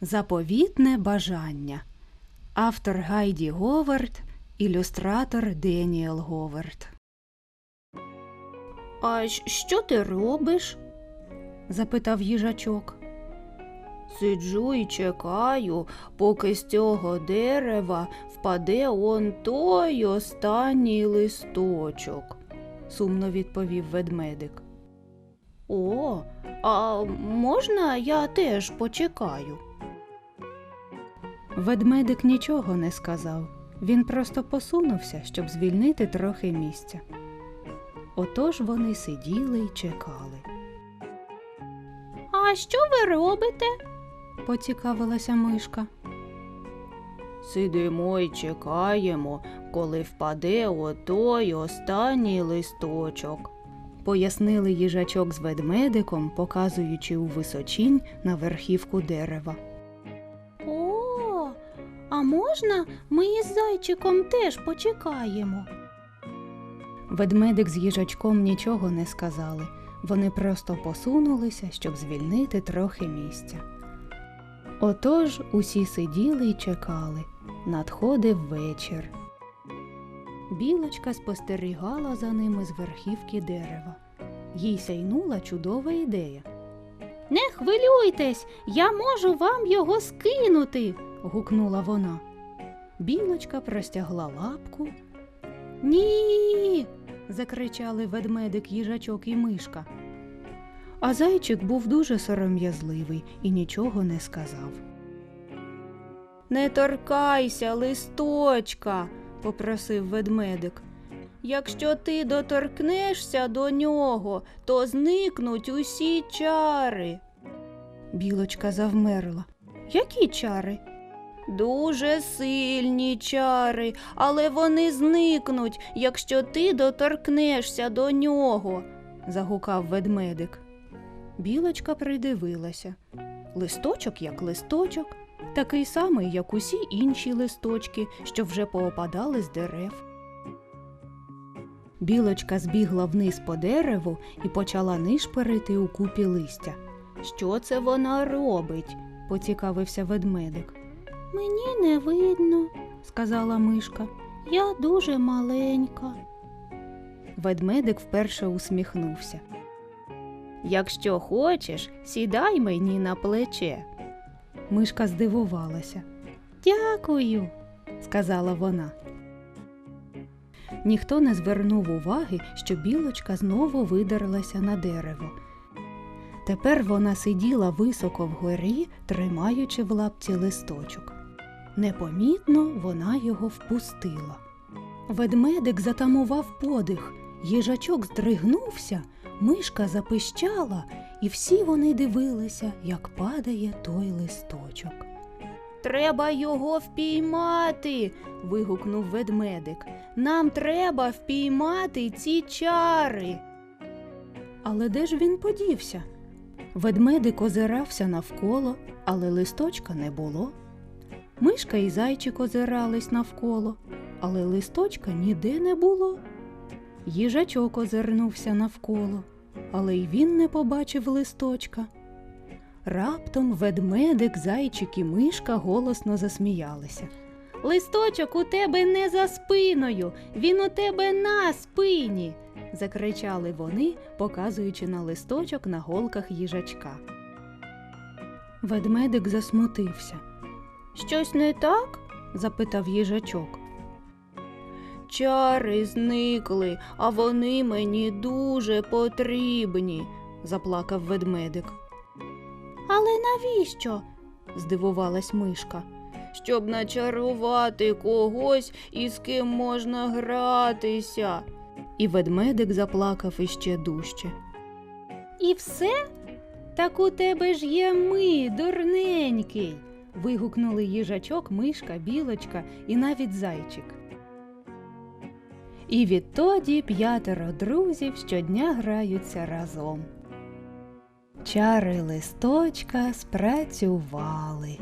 Заповітне бажання. Автор Гайді Говард, ілюстратор Деніел Говард. А що ти робиш? запитав їжачок. Сиджу і чекаю, поки з цього дерева впаде он той останній листочок. сумно відповів ведмедик. О, а можна я теж почекаю? Ведмедик нічого не сказав. Він просто посунувся, щоб звільнити трохи місця. Отож вони сиділи й чекали. А що ви робите? Поцікавилася мишка. Сидимо й чекаємо, коли впаде отой останній листочок. Пояснили їжачок з ведмедиком, показуючи у височінь на верхівку дерева. А можна ми із зайчиком теж почекаємо? Ведмедик з їжачком нічого не сказали. Вони просто посунулися, щоб звільнити трохи місця. Отож усі сиділи й чекали. Надходив вечір. Білочка спостерігала за ними з верхівки дерева. Їй сяйнула чудова ідея. Не хвилюйтесь, я можу вам його скинути. Гукнула вона. Білочка простягла лапку. Ні. закричали ведмедик, їжачок і мишка. А зайчик був дуже сором'язливий і нічого не сказав. Не торкайся, листочка, попросив ведмедик. Якщо ти доторкнешся до нього, то зникнуть усі чари. Білочка завмерла. Які чари? Дуже сильні чари, але вони зникнуть, якщо ти доторкнешся до нього. загукав ведмедик. Білочка придивилася. Листочок як листочок, такий самий, як усі інші листочки, що вже поопадали з дерев. Білочка збігла вниз по дереву і почала нишпорити у купі листя. Що це вона робить? Поцікавився ведмедик. Мені не видно, сказала мишка. я дуже маленька. Ведмедик вперше усміхнувся. Якщо хочеш, сідай мені на плече. Мишка здивувалася. Дякую. сказала вона. Ніхто не звернув уваги, що білочка знову видерлася на дерево. Тепер вона сиділа високо вгорі, тримаючи в лапці листочок. Непомітно вона його впустила. Ведмедик затамував подих, їжачок здригнувся, мишка запищала, і всі вони дивилися, як падає той листочок. Треба його впіймати. вигукнув ведмедик. Нам треба впіймати ці чари. Але де ж він подівся? Ведмедик озирався навколо, але листочка не було. Мишка і зайчик озирались навколо, але листочка ніде не було. Їжачок озирнувся навколо, але й він не побачив листочка. Раптом ведмедик, зайчик і мишка голосно засміялися. Листочок у тебе не за спиною, він у тебе на спині. закричали вони, показуючи на листочок на голках їжачка. Ведмедик засмутився. Щось не так? запитав їжачок. Чари зникли, а вони мені дуже потрібні, заплакав ведмедик. Але навіщо? здивувалась мишка. Щоб начарувати когось, із ким можна гратися. І ведмедик заплакав іще дужче. І все? Так у тебе ж є ми, дурненький. Вигукнули їжачок, мишка, білочка і навіть зайчик. І відтоді п'ятеро друзів щодня граються разом. Чари листочка спрацювали.